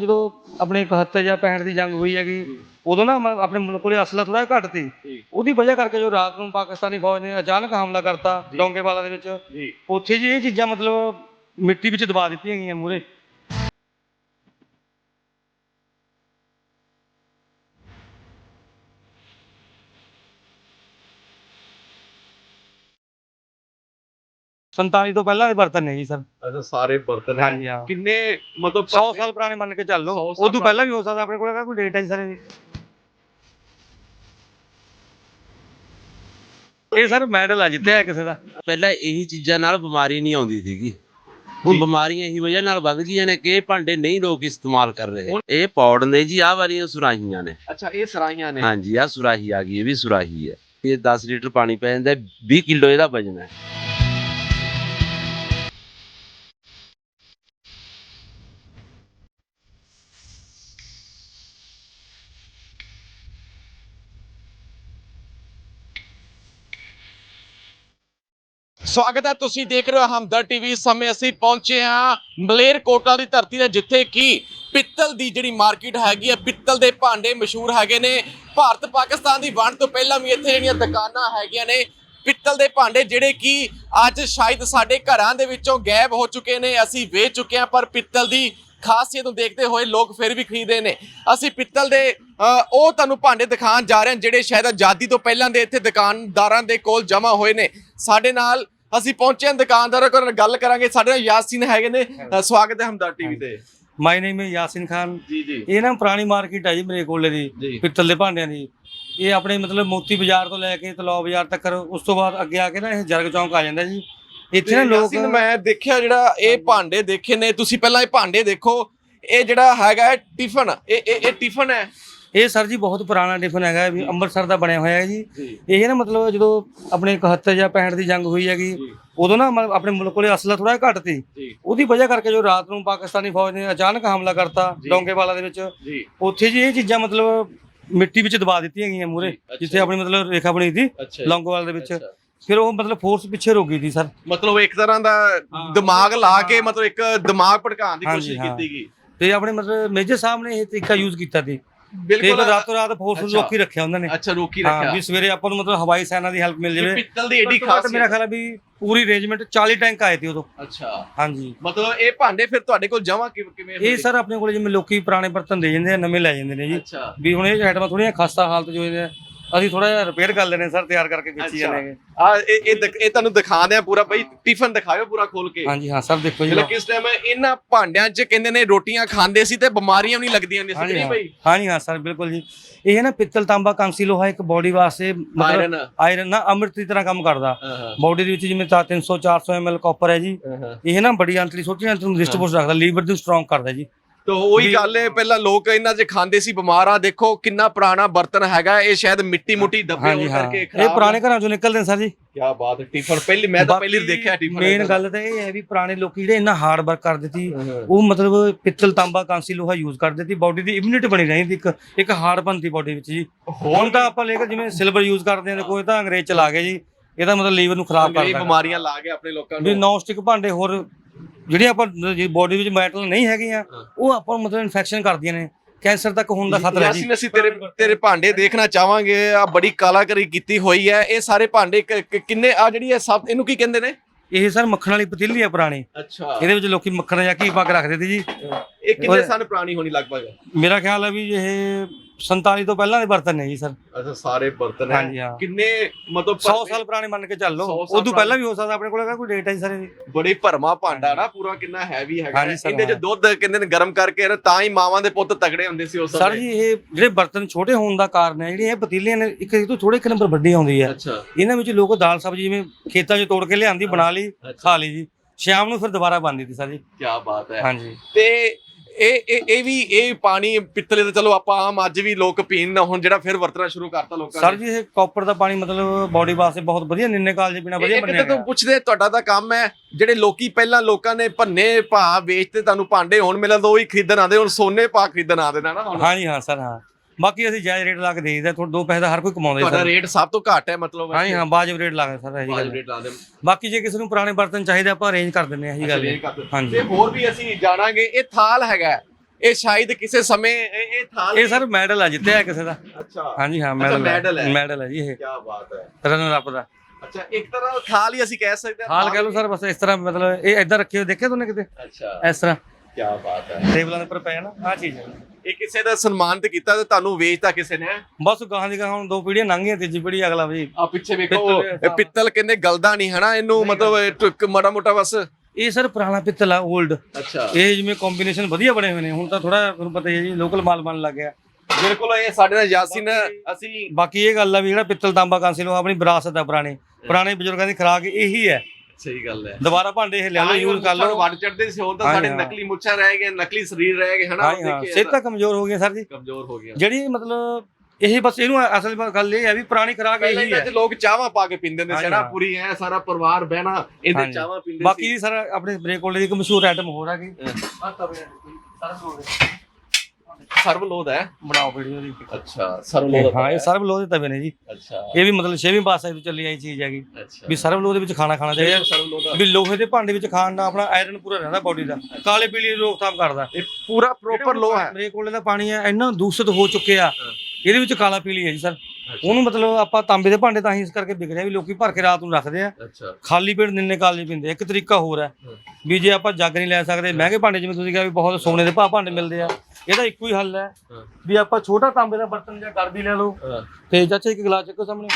ਜਦੋਂ ਆਪਣੇ 71 ਜਾਂ 65 ਦੀ ਜੰਗ ਹੋਈ ਹੈਗੀ ਉਦੋਂ ਨਾ ਮ- ਆਪਣੇ ਮੁਲਕ ਕੋਲੇ ਅਸਲਾ ਥੋੜਾ ਘੱਟ ਸੀ। ਉਹਦੀ ਵਜ੍ਹਾ ਕਰਕੇ ਜੋ ਰਾਤ ਨੂੰ ਪਾਕਿਸਤਾਨੀ ਫੌਜ ਨੇ ਅਚਾਨਕ ਹਮਲਾ ਕਰਤਾ ਡੋਂਗੇਵਾਲਾ ਦੇ ਵਿੱਚ ਉੱਥੇ ਜੀ ਇਹ ਚੀਜ਼ਾਂ ਮਤਲਬ ਮਿੱਟੀ ਵਿੱਚ ਦਬਾ ਦਿੱਤੀਆਂ ਗਈਆਂ ਮੂਰੇ ਸੰਤਾਲੀ ਤੋਂ ਪਹਿਲਾਂ ਦੇ ਬਰਤਨ ਨੇ ਜੀ ਸਰ। ਅੱਛਾ ਸਾਰੇ ਬਰਤਨ ਹਾਂਜੀ ਹਾਂ। ਕਿੰਨੇ ਮਤਲਬ 100 ਸਾਲ ਪੁਰਾਣੇ ਮੰਨ ਕੇ ਚੱਲ ਲਓ। ਸਾਲ ਉਦੋਂ ਪਹਿਲਾਂ ਵੀ ਹੋ ਸਕਦਾ ਆਪਣੇ ਕੋਲ ਕੋਈ ਡੇਟ ਹੈ ਜੀ ਸਰ ਇਹ ਸਰ ਮੈਡਲ ਆ ਜਿੱਤਿਆ ਕਿਸੇ ਦਾ। ਪਹਿਲਾਂ ਇਹੀ ਚੀਜ਼ਾਂ ਨਾਲ ਬਿਮਾਰੀ ਨਹੀਂ ਆਉਂਦੀ ਸੀਗੀ। ਹੁਣ ਬਿਮਾਰੀਆਂ ਇਹੀ ਵਜ੍ਹਾ ਨਾਲ ਵੱਧ ਗਈਆਂ ਨੇ ਕਿ ਇਹ ਭਾਂਡੇ ਨਹੀਂ ਲੋਕ ਇਸਤੇਮਾਲ ਕਰ ਰਹੇ। ਇਹ ਪੌੜ ਨੇ ਜੀ ਆਹ ਵਾਲੀਆਂ ਸੁਰਾਹੀਆਂ ਨੇ। ਅੱਛਾ ਇਹ ਸਰਾਈਆਂ ਨੇ। ਹਾਂਜੀ ਆਹ ਸੁਰਾਹੀ ਆ ਗਈ ਇਹ ਵੀ ਸੁਰਾਹੀ ਹੈ। ਇਹ 10 ਲੀਟਰ ਪਾਣੀ ਪੈ ਜਾਂਦਾ 20 ਕਿਲੋ ਇਹਦਾ ਵਜਨ ਹੈ। ਸਵਾਗਤ ਹੈ, ਤੁਸੀਂ ਦੇਖ ਰਹੇ ਹੋ ਹਮਦਰ ਟੀਵੀ। ਸਮੇਂ ਅਸੀਂ ਪਹੁੰਚੇ ਹਾਂ ਮਲੇਰਕੋਟਲਾ ਦੀ ਧਰਤੀ ਤੇ, ਜਿੱਥੇ ਕਿ ਪਿੱਤਲ ਦੀ ਜਿਹੜੀ ਮਾਰਕੀਟ ਹੈਗੀ ਹੈ, ਪਿੱਤਲ ਦੇ ਭਾਂਡੇ ਮਸ਼ਹੂਰ ਹੈਗੇ ਨੇ। ਭਾਰਤ ਪਾਕਿਸਤਾਨ ਦੀ ਵੰਡ ਤੋਂ ਪਹਿਲਾਂ ਵੀ ਇੱਥੇ ਜਿਹੜੀਆਂ ਦੁਕਾਨਾਂ ਹੈਗੀਆਂ ਨੇ, ਪਿੱਤਲ ਦੇ ਭਾਂਡੇ, ਜਿਹੜੇ ਕਿ ਅੱਜ ਸ਼ਾਇਦ ਸਾਡੇ ਘਰਾਂ ਦੇ ਵਿੱਚੋਂ ਗਾਇਬ ਹੋ ਚੁੱਕੇ ਨੇ। ਅਸੀਂ ਵੇਚ ਚੁੱਕੇ ਹਾਂ, ਪਰ ਪਿੱਤਲ ਦੀ ਖਾਸੀਅਤ ਨੂੰ ਦੇਖਦੇ ਹੋਏ ਲੋਕ ਫਿਰ ਵੀ ਖਰੀਦ ਰਹੇ ਨੇ। ਅਸੀਂ ਪਿੱਤਲ ਦੇ ਉਹ ਤੁਹਾਨੂੰ ਭਾਂਡੇ ਦਿਖਾਉਣ ਜਾ ਰਹੇ ਹਾਂ, ਜਿਹੜੇ ਸ਼ਾਇਦ ਆਜ਼ਾਦੀ ਤੋਂ ਪਹਿਲਾਂ ਦੇ ਇੱਥੇ ਦੁਕਾਨਦਾਰਾਂ ਦੇ ਕੋਲ ਜਮ੍ਹਾਂ ਹੋਏ ਨੇ। ਸਾਡੇ ਨਾਲ ਅਸੀਂ ਪਹੁੰਚੇ ਹਾਂ ਦੁਕਾਨਦਾਰਾਂ ਕੋਲ ਗੱਲ ਕਰਾਂਗੇ। ਸਾਡੇ ਨਾਲ ਯਾਸੀਨ ਹੈਗੇ ਨੇ। ਅ, ਸਵਾਗਤ ਹੈ ਹਮਦਰ ਟੀਵੀ ਤੇ। ਮਾਈ ਨੇਮ ਹੈ ਯਾਸਿਨ ਖਾਨ। ਜੀ ਜੀ। ਇਹ ਨਾ ਪੁਰਾਣੀ ਮਾਰਕੀਟ ਹੈ ਜੀ ਮੇਰੇ ਕੋਲੇ ਜੀ। ਦੀ ਪਿੱਤਲ ਦੇ ਭਾਂਡਿਆਂ ਦੀ। ਇਹ ਆਪਣੇ ਮਤਲਬ ਮੋਤੀ ਬਾਜ਼ਾਰ ਤੋਂ ਲੈ ਕੇ ਤਲਾਬ ਬਾਜ਼ਾਰ ਤੱਕ ਉਸ ਤੋਂ ਬਾਅਦ ਅੱਗੇ ਆ ਕੇ ਨਾ ਇਹ ਜਰਗ ਚੌਂਕ ਆ ਜਾਂਦਾ ਜੀ। ਇੱਥੇ ਨਾ ਲੋਕ ਯਾਸੀਨ ਮੈਂ ਦੇਖਿਆ ਜਿਹੜਾ ਇਹ ਭਾਂਡੇ ਦੇਖੇ ਨੇ। ਤੁਸੀਂ ਪਹਿਲਾਂ ਇਹ ਭਾਂਡੇ ਦੇਖੋ। ਇਹ ਜਿਹੜਾ ਹੈਗਾ ਹੈ ਟਿਫਨ। ਇਹ ਇਹ ਇਹ ਟਿਫਨ ਹੈ। ਇਹ ਸਰ ਜੀ ਬਹੁਤ ਪੁਰਾਣਾ ਟਿਫਨ ਹੈਗਾ ਵੀ ਅੰਮ੍ਰਿਤਸਰ ਦਾ ਬਣਿਆ ਹੋਇਆ ਹੈ ਜੀ। ਇਹ ਨਾ ਮਤਲਬ ਜਦੋਂ ਆਪਣੇ 71 ਜਾਂ 65 ਦੀ ਜੰਗ ਹੋਈ ਹੈਗੀ ਉਦੋਂ ਨਾ ਆਪਣੇ ਮੁਲਕ ਕੋਲੇ ਅਸਲਾ ਥੋੜਾ ਘੱਟ ਸੀ। ਉਹਦੀ ਵਜ੍ਹਾ ਕਰਕੇ ਜੋ ਰਾਤ ਨੂੰ ਪਾਕਿਸਤਾਨੀ ਫੌਜ ਨੇ ਅਚਾਨਕ ਹਮਲਾ ਕਰਤਾ ਡੋਂਗੇਵਾਲਾ ਦੇ ਵਿੱਚ। ਉੱਥੇ ਜੀ ਇਹ ਚੀਜ਼ਾਂ ਮਤਲਬ ਮਿੱਟੀ ਵਿੱਚ ਦਬਾ ਦਿੱਤੀਆਂ ਗਈਆਂ ਮੂਰੇ। ਜਿੱਥੇ ਆਪਣੀ ਮਤਲਬ ਰੇਖਾ ਬਣੀ ਸੀ ਲੌਂਗੋਵਾਲ ਦੇ ਵਿੱਚ। ਫਿਰ ਉਹ ਮਤਲਬ ਫੋਰਸ ਪਿੱਛੇ ਰੁਕ ਗਈ ਸੀ ਸਰ। ਮਤਲਬ ਇੱਕ ਤਰ੍ਹਾਂ ਦਾ ਦਿਮਾਗ ਲਾ ਕੇ ਮਤਲਬ ਇੱਕ ਦਿਮਾਗ ਭੜਕਾਉਣ ਦੀ ਕੋਸ਼ਿਸ਼। ਕੀਤੀ ਗਈ। ਤੇ ਆਪਣੇ ਮਤਲਬ ਮੇਜਰ ਸਾਹਿਬ ਨੇ ਇਹ ਤਰੀਕਾ ਯੂਜ਼ ਕੀਤਾ ਸੀ। ਬਿਲਕੁਲ ਰਾਤੋਂ ਰਾਤ ਫੋਰਸ। ਰੋਕੀ ਰੱਖਿਆ ਉਹਨਾਂ ਨੇ। ਅੱਛਾ ਰੋਕੀ ਰੱਖਿਆ। ਵੀ ਸਵੇਰੇ ਆਪਾਂ ਨੂੰ ਮਤਲਬ ਹਵਾਈ ਸੈਨਾ ਦੀ ਹੈਲਪ ਮਿਲ ਜਾਵੇ। ਪਿੱਤਲ ਦੀ ਏਡੀ ਖਾਸ ਮੇਰਾ ਖਿਆਲ ਵੀ ਪੂਰੀ ਅਰੇਂਜਮੈਂਟ 40 ਟੈਂਕ ਆਏ ਸੀ ਉਦੋਂ। ਅੱਛਾ। ਹਾਂਜੀ। ਮਤਲਬ ਇਹ ਭਾਂਡੇ ਫਿਰ ਤੁਹਾਡੇ ਕੋਲ ਜਮਾ ਕਿਵੇਂ ਇਹ ਸਰ ਆਪਣੇ ਕੋਲ ਜਿਵੇਂ ਲੋਕੀ ਪੁਰਾਣੇ ਬਰਤਨ ਦੇ ਜਾਂਦੇ ਆ ਨਵੇਂ ਲੈ ਜਾਂਦੇ ਨੇ ਜੀ। ਵੀ ਹੁਣ ਇਹ ਆਈਟਮਾਂ ਥੋੜੀਆਂ ਖਸਤਾ ਹਾਲਤ ਜੋ ਨੇ ਅਸੀਂ ਥੋੜਾ ਜਿਹਾ ਰਿਪੇਅਰ ਕਰ ਲੈਣੇ ਸਰ ਤਿਆਰ ਕਰਕੇ ਵੇਚੀ ਹੈਗੇ। ਆ ਇਹ ਇਹ ਦਿਖ- ਇਹ ਤੁਹਾਨੂੰ ਦਿਖਾਉਂਦੇ ਆ ਪੂਰਾ ਬਈ ਟਿਫਨ ਦਿਖਾਇਓ ਪੂਰਾ ਖੋਲ ਕੇ। ਹਾਂਜੀ ਹਾਂ ਸਰ ਦੇਖੋ ਜੀ। ਕਿਸ ਟਾਈਮ ਇਹਨਾਂ ਭਾਂਡਿਆਂ 'ਚ ਕਹਿੰਦੇ ਨੇ ਰੋਟੀਆਂ ਖਾਂਦੇ ਸੀ ਤੇ ਬਿਮਾਰੀਆਂ ਵੀ ਨਹੀਂ ਲੱਗਦੀਆਂ ਹੁੰਦੀਆਂ ਸੀ ਹਾਂਜੀ ਨਹੀਂ ਹਾਂ। ਬਈ? ਹਾਂਜੀ ਹਾਂ ਸਰ ਬਿਲਕੁਲ ਜੀ। ਇਹ ਹੈ ਨਾ ਪਿੱਤਲ ਤਾਂਬਾ ਕਾਂਸੀ ਲੋਹਾ ਇੱਕ ਬਾਡੀ ਵਾਸਤੇ ਆਇਰਨ ਆਇਰਨ ਨਾ ਅੰਮ੍ਰਿਤ ਦੀ ਤਰ੍ਹਾਂ ਕੰਮ ਕਰਦਾ। ਬਾਡੀ ਦੇ ਵਿੱਚ ਜਿਵੇਂ ਤਾਂ 300 400 ml ਕਾਪਰ ਹੈ ਜੀ। ਇਹ ਨਾ ਬੜੀ ਅੰਤਲੀ ਛੋਟੀ ਅੰਤਲੀ ਨੂੰ ਰਿਸਟਪੋਸ ਰੱਖਦਾ ਲੀਵਰ ਨੂੰ ਸਟਰੋਂਗ ਕਰਦਾ ਜੀ। ਤੋ ਉਹੀ ਗੱਲ ਹੈ ਪਹਿਲਾਂ ਲੋਕ ਇਹਨਾਂ 'ਚ ਖਾਂਦੇ ਸੀ ਬਿਮਾਰ ਆ ਦੇਖੋ ਕਿੰਨਾ ਪੁਰਾਣਾ ਬਰਤਨ ਹੈਗਾ ਇਹ ਸ਼ਾਇਦ ਮਿੱਟੀ ਮੁੱਟੀ ਦੱਬੇ ਹੋ। ਕਰਕੇ ਇਹ ਪੁਰਾਣੇ ਘਰਾਂ ਚੋਂ ਨਿਕਲਦੇ ਨੇ ਸਰ ਜੀ। ਕੀ ਬਾਤ ਹੈ ਟਿਫਨ ਪਹਿਲੀ ਮੈਂ ਤਾਂ ਪਹਿਲੀ ਦੇਖਿਆ ਟਿਫਨ ਮੇਨ ਗੱਲ ਤਾਂ ਇਹ ਹੈ ਵੀ ਪੁਰਾਣੇ ਲੋਕੀ ਜਿਹੜੇ ਇੰਨਾ ਹਾਰਡ ਵਰਕ ਕਰਦੇ ਸੀ ਉਹ ਮਤਲਬ ਪਿੱਤਲ ਤਾਂਬਾ ਕਾਂਸੀ ਲੋਹਾ ਯੂਜ਼ ਕਰਦੇ ਸੀ ਬਾਡੀ ਦੀ ਇਮਿਊਨਿਟੀ ਬਣੀ ਰਹਿੰਦੀ ਇੱਕ ਇੱਕ ਹਾਰਡ ਬਣਦੀ ਬਾਡੀ ਵਿੱਚ ਜੀ। ਹੁਣ ਤਾਂ ਆਪਾਂ ਲੇਕਰ ਜਿਵੇਂ ਸਿਲਵਰ ਯੂਜ਼ ਕਰਦੇ ਹਾਂ ਕੋਈ ਤਾਂ ਅੰਗਰੇਜ਼ ਚਲਾ ਗਏ ਜੀ ਇਹਦਾ ਮਤਲਬ ਲੀਵਰ ਨੂੰ ਖਰਾਬ ਕਰਦਾ ਬਿਮਾਰੀਆਂ ਲਾ ਕੇ ਆਪਣੇ ਲੋਕਾਂ ਵੀ ਨੂੰ। ਨੌਨ ਸਟਿਕ ਭਾਂਡੇ ਹੋਰ ਜਿਹੜੀਆਂ ਆਪਾਂ ਬਾਡੀ ਵਿੱਚ ਮੈਟਲ ਨਹੀਂ ਹੈਗੀਆਂ ਉਹ ਆਪਾਂ ਨੂੰ ਮਤਲਬ ਇਨਫੈਕਸ਼ਨ ਕਰਦੀਆਂ ਨੇ। ਕੈਂਸਰ ਤੱਕ ਹੋਣ ਦਾ ਖਤਰਾ ਹੈ ਜੀ ਅਸੀਂ ਤੇਰੇ ਤੇਰੇ ਭਾਂਡੇ ਦੇਖਣਾ ਚਾਹਾਂਗੇ। ਆ ਬੜੀ ਕਾਲਾਕਾਰੀ ਕੀਤੀ ਹੋਈ ਹੈ। ਇਹ ਸਾਰੇ ਭਾਂਡੇ ਕ- ਕ- ਕਿੰਨੇ ਆ ਜਿਹੜੀ ਇਹ ਸਭ ਇਹਨੂੰ ਕੀ ਕਹਿੰਦੇ ਨੇ? ਇਹ ਸਰ ਮੱਖਣ ਵਾਲੀ ਪਤੀਲੀ ਆ ਪੁਰਾਣੀ। ਅੱਛਾ। ਇਹਦੇ ਵਿੱਚ ਲੋਕੀ ਮੱਖਣ ਜਾਂ ਘੀ ਪਾ ਕੇ ਰੱਖਦੇ ਸੀ ਜੀ। ਇਹ ਕਿੰਨੇ ਸਾਲ ਪੁਰਾਣੀ ਹੋਣੀ ਲਗਭਗ? ਮੇਰਾ ਖਿਆਲ ਹੈ ਵੀ ਇਹ 47 ਤੋਂ ਪਹਿਲਾਂ ਦੇ ਬਰਤਨ ਨੇ ਜੀ ਸਰ। ਅੱਛਾ ਸਾਰੇ ਬਰਤਨ ਹਾਂਜੀ, ਹਾਂ। ਕਿੰਨੇ ਮਤਲਬ 100 ਸਾਲ ਪੁਰਾਣੇ ਮੰਨ ਕੇ ਚੱਲ ਲਓ। 100 ਸਾਲ ਉਦੋਂ ਪਹਿਲਾਂ ਵੀ ਹੋ ਸਕਦਾ ਆਪਣੇ ਕੋਲ ਹੈਗਾ ਕੋਈ ਡੇਟ ਹੈ ਜੀ ਸਰ ਇਹਦੀ ਬੜੀ ਭਰਮਾ ਭਾਂਡਾ ਨਾ ਪੂਰਾ ਕਿੰਨਾ ਹੈਵੀ ਹੈਗਾ। ਹਾਂਜੀ ਇਹਦੇ ਚ ਹਾਂ। ਦੁੱਧ ਕਹਿੰਦੇ ਨੇ ਗਰਮ ਕਰਕੇ ਨਾ ਤਾਂ ਹੀ ਮਾਵਾਂ ਦੇ ਪੁੱਤ ਤਗੜੇ ਹੁੰਦੇ ਸੀ ਉਸ ਸਰ ਜੀ ਇਹ ਜਿਹੜੇ ਬਰਤਨ ਛੋਟੇ ਹੋਣ ਦਾ ਕਾਰਨ ਹੈ ਜਿਹੜੀਆਂ ਇਹ ਪਤੀਲੀਆਂ ਨੇ ਇੱਕ ਇੱਕ ਤੋਂ ਥੋੜੇ ਇੱਕ ਨੰਬਰ ਵੱਡੀ ਆਉਂਦੀ ਹੈ। ਅੱਛਾ। ਇਹਨਾਂ ਵਿੱਚ ਲੋਕ ਦਾਲ ਸਬਜ਼ੀ ਜਿਵੇਂ ਖੇਤਾਂ 'ਚ ਤੋੜ ਕੇ ਲਿਆਂਦੀ ਬਣਾ ਲਈ ਖਾ ਲਈ ਜੀ। ਸ਼ਾਮ ਨੂੰ ਫਿਰ ਦੁਬਾਰਾ ਬਣਦੀ ਸੀ ਸਰ ਜੀ। ਕੀ ਬਾਤ ਹੈ। ਹਾਂਜੀ। ਤੇ ਇਹ ਇਹ ਇਹ ਵੀ ਇਹ ਪਾਣੀ ਪਿੱਤਲੇ ਦਾ ਚਲੋ ਆਪਾਂ ਆਮ ਅੱਜ ਵੀ ਲੋਕ ਪੀਣ ਨਾ ਹੁਣ ਜਿਹੜਾ ਫਿਰ ਵਰਤਣਾ ਸ਼ੁਰੂ ਕਰਤਾ ਲੋਕਾਂ ਸਰ ਜੀ ਇਹ ਕਾਪਰ ਦਾ ਪਾਣੀ ਮਤਲਬ ਬਾਡੀ ਵਾਸਤੇ ਬਹੁਤ ਵਧੀਆ ਨਿੰਨੇ ਕਾਲਜੇ ਪੀਣਾ ਵਧੀਆ ਇਹ ਬਣਿਆ ਕਿਤੇ ਤੋਂ ਪੁੱਛਦੇ ਤੁਹਾਡਾ ਤਾਂ ਕੰਮ ਹੈ ਜਿਹੜੇ ਲੋਕੀ ਪਹਿਲਾਂ ਲੋਕਾਂ ਨੇ ਭੰਨੇ ਭਾਅ ਵੇਚਦੇ ਤੁਹਾਨੂੰ ਭਾਂਡੇ ਹੁਣ ਮਿਲਣ ਤੋਂ ਹੀ ਖਰੀਦਣ ਆਉਂਦੇ ਹੁਣ ਸੋਨੇ ਭਾਅ ਖਰੀਦਣ ਆਉਂਦੇ ਨੇ ਨਾ ਹੁਣ। ਹਾਂਜੀ ਹਾਂ ਸਰ ਹਾਂ। ਬਾਕੀ ਅਸੀਂ ਜਾਇਜ਼ ਰੇਟ ਲਾ ਕੇ ਦੇਈਦਾ ਥੋੜਾ ਦੋ ਪੈਸੇ ਦਾ ਹਰ ਕੋਈ ਕਮਾਉਂਦਾ ਤੁਹਾਡਾ ਰੇਟ ਸਭ ਤੋਂ ਘੱਟ ਹੈ ਮਤਲਬ ਹਾਂਜੀ ਹਾਂ ਵਾਜਬ ਰੇਟ ਲਾ ਕੇ ਸਰ ਇਹੀ ਗੱਲ ਵਾਜਬ ਹੈ। ਰੇਟ ਲਾ ਦੇ। ਬਾਕੀ ਜੇ ਕਿਸੇ ਨੂੰ ਪੁਰਾਣੇ ਬਰਤਨ ਚਾਹੀਦੇ ਆਪਾਂ ਅਰੇਂਜ ਕਰ ਦਿੰਦੇ ਹਾਂ ਇਹੀ ਗੱਲ ਹੈ। ਤੇ ਹੋਰ ਵੀ ਅਸੀਂ ਜਾਣਾਂਗੇ ਇਹ ਥਾਲ ਹੈਗਾ ਹੈ। ਇਹ ਸ਼ਾਇਦ ਕਿਸੇ ਸਮੇਂ ਇਹ ਇਹ ਥਾਲ ਇਹ ਸਰ ਮੈਡਲ ਆ ਜਿੱਤਿਆ ਕਿਸੇ ਦਾ। ਅੱਛਾ। ਹਾਂਜੀ ਹਾਂ ਮੈਡਲ ਹੈ। ਮੈਡਲ ਹੈ। ਜੀ ਇਹ। ਕੀ ਬਾਤ ਹੈ। ਰਨਰ ਅਪ ਦਾ। ਅੱਛਾ ਇੱਕ ਤਰ੍ਹਾਂ ਦਾ ਥਾਲ ਹੀ ਅਸੀਂ ਕਹਿ ਸਕਦੇ ਹਾਂ ਹਾਲ ਕਹਿ ਲਓ ਸਰ ਬਸ ਇਸ ਤਰ੍ਹਾਂ ਮਤਲਬ ਇਹ ਇਦਾਂ ਰੱਖੇ ਹੋਏ ਦੇਖਿਆ ਤੁਨੇ ਕਿਤੇ? ਅੱਛਾ। ਇਸ ਤਰ੍ਹਾਂ। ਕੀ ਬਾਤ ਹੈ। ਟੇਬਲਾਂ ਦੇ ਉੱਪਰ ਪਏ ਨਾ ਆ ਚੀਜ਼ ਹੈ। ਇਹ ਕਿਸੇ ਦਾ ਸਨਮਾਨਿਤ ਕੀਤਾ ਤੇ ਤੁਹਾਨੂੰ ਵੇਚਤਾ ਕਿਸੇ ਨੇ? ਬਸ ਗਾਹਾਂ ਦੀ ਗਾਹਾਂ ਹੁਣ ਦੋ ਪੀੜ੍ਹੀਆਂ ਲੰਘੀਆਂ ਤੀਜੀ ਪੀੜ੍ਹੀ ਅਗਲਾ ਵੀ। ਆ ਪਿੱਛੇ ਵੇਖੋ ਇਹ ਪਿੱਤਲ ਕਹਿੰਦੇ ਗਲਦਾ ਨਹੀਂ ਹਨਾ? ਇਹਨੂੰ ਮਤਲਬ ਮਾੜਾ ਮੋਟਾ ਬਸ। ਇਹ ਸਰ ਪੁਰਾਣਾ ਪਿੱਤਲ ਆ 올ਡ ਅੱਛਾ। ਇਹ ਜਿਵੇਂ ਕੰਬੀਨੇਸ਼ਨ ਵਧੀਆ ਬਣੇ ਹੋਏ ਨੇ ਹੁਣ ਤਾਂ ਥੋੜਾ ਤੁਹਾਨੂੰ ਪਤਾ ਹੀ ਹੈ ਜੀ ਲੋਕਲ ਮਾਲ ਬਣ ਲੱਗ ਗਿਆ। ਬਿਲਕੁਲ ਇਹ ਸਾਡੇ ਨਾਲ ਯਾਸੀਨ ਅਸੀਂ ਬਾਕੀ ਇਹ ਗੱਲ ਆ ਵੀ ਜਿਹੜਾ ਪਿੱਤਲ ਤਾਂਬਾ ਕਾਂਸੀ ਲੋ ਆਪਣੀ ਵਿਰਾਸਤ ਆ ਪੁਰਾਣੇ। ਪੁਰਾਣੇ ਬਜ਼ੁਰਗਾਂ ਦੀ ਖੁਰਾਕ ਇਹੀ ਹੈ। ਸਹੀ ਗੱਲ ਹੈ। ਦੁਬਾਰਾ ਭਾਂਡੇ ਇਹ ਲੈ ਲਓ ਯੂਜ਼ ਕਰ ਲਓ। ਵੱਡ ਚੜਦੇ ਸੀ ਹੁਣ ਤਾਂ ਸਾਡੇ। ਨਕਲੀ ਮੁੱਛਾਂ ਰਹਿ ਗਏ ਨਕਲੀ ਸਰੀਰ ਰਹਿ ਗਏ ਹਨਾ? ਹਾਂ। ਸਿਹਤਾਂ ਕਮਜ਼ੋਰ ਹੋ ਗਈਆਂ ਸਰ ਜੀ। ਕਮਜ਼ੋਰ ਹੋ ਗਿਆ ਜਿਹੜੀ ਮਤਲਬ ਇਹ ਬਸ ਇਹਨੂੰ ਅਸਲ ਗੱਲ ਇਹ ਹੈ ਵੀ ਪੁਰਾਣੀ ਖੁਰਾਕ ਇਹੀ ਹੈ। ਚ ਲੋਕ ਚਾਹਾਂ ਪਾ ਕੇ ਪੀਂਦੇ ਨਾ ਹਾਂ। ਪੂਰੀ ਐ ਸਾਰਾ ਪਰਿਵਾਰ ਬਹਿਣਾ ਇਹਦੇ। ਚਾਹਾਂ ਪੀਂਦੇ ਬਾਕੀ ਸਰ ਆਪਣੇ ਬ੍ਰੇਕ ਕੋਲ ਦੀ ਇੱਕ ਮਸ਼ਹੂਰ ਆਈਟਮ ਹੋਰ ਆ ਗਈ। ਆ ਤਵੇ ਸਰਬ ਸਰਵ ਲੋਧ ਹੈ? ਬਣਾਓ ਵੀਡੀਓ ਦੀ ਅੱਛਾ ਸਰਵ ਲੋਧ ਹਾਂ ਇਹ ਸਰਬ ਲੋਹ ਦੇ ਤਵੇ ਨੇ ਜੀ। ਅੱਛਾ। ਇਹ ਵੀ ਮਤਲਬ ਛੇਵੀਂ ਪਾਸੇ ਤੋਂ ਚੱਲੀ ਆਈ ਚੀਜ਼ ਹੈਗੀ। ਵੀ ਸਰਬ ਲੋਹ ਦੇ ਵਿੱਚ ਖਾਣਾ ਖਾਣਾ ਚਾਹੀਦਾ। ਸਰਵ ਲੋਧ ਵੀ ਲੋਹੇ ਦੇ ਭਾਂਡੇ ਵਿੱਚ ਖਾਣ ਨਾਲ ਆਪਣਾ ਆਇਰਨ ਪੂਰਾ ਰਹਿੰਦਾ ਬਾਡੀ ਦਾ। ਕਾਲੇ ਪੀਲੀ ਰੋਕਥਾਮ ਕਰਦਾ। ਇਹ ਪੂਰਾ ਪ੍ਰੋਪਰ ਲੋਹ ਹੈ। ਮੇਰੇ ਕੋਲੇ ਦਾ ਪਾਣੀ ਹੈ ਇੰਨਾ ਦੂਸ਼ਿਤ ਹੋ ਚੁੱਕਿਆ। ਇਹਦੇ ਵਿੱਚ ਕਾਲਾ ਪੀਲੀ ਹੈ ਜੀ ਸਰ ਉਹਨੂੰ ਮਤਲਬ ਆਪਾਂ ਤਾਂਬੇ ਦੇ ਭਾਂਡੇ ਤਾਂ ਹੀ ਇਸ ਕਰਕੇ ਵਿਕ ਰਿਹਾ ਵੀ ਲੋਕੀ ਭਰ ਕੇ ਰਾਤ ਨੂੰ ਰੱਖਦੇ ਆ। ਅੱਛਾ। ਖਾਲੀ ਪੇਟ ਨਿੰਨੇ ਕਾਲਜ ਪੀਂਦੇ। ਇੱਕ ਤਰੀਕਾ ਹੋਰ ਹੈ ਵੀ ਜੇ ਆਪਾਂ ਜੱਗ ਨਹੀਂ ਲੈ ਸਕਦੇ ਮਹਿੰਗੇ ਭਾਂਡੇ ਜਿਵੇਂ ਤੁਸੀਂ ਕਿਹਾ ਵੀ ਬਹੁਤ ਸੋਨੇ ਦੇ ਭਾਅ ਭਾਂਡੇ ਮਿਲਦੇ ਆ ਇਹਦਾ ਇੱਕੋ ਹੀ ਹੱਲ ਹੈ ਹਾਂ। ਵੀ ਆਪਾਂ ਛੋਟਾ ਤਾਂਬੇ ਦਾ ਬਰਤਨ ਜਾਂ ਗੜਬੀ ਲੈ ਲਓ। ਹਾਂ। ਤੇ ਚਾਚਾ ਇੱਕ ਗਲਾਸ ਚੱਕੋ ਸਾਹਮਣੇ।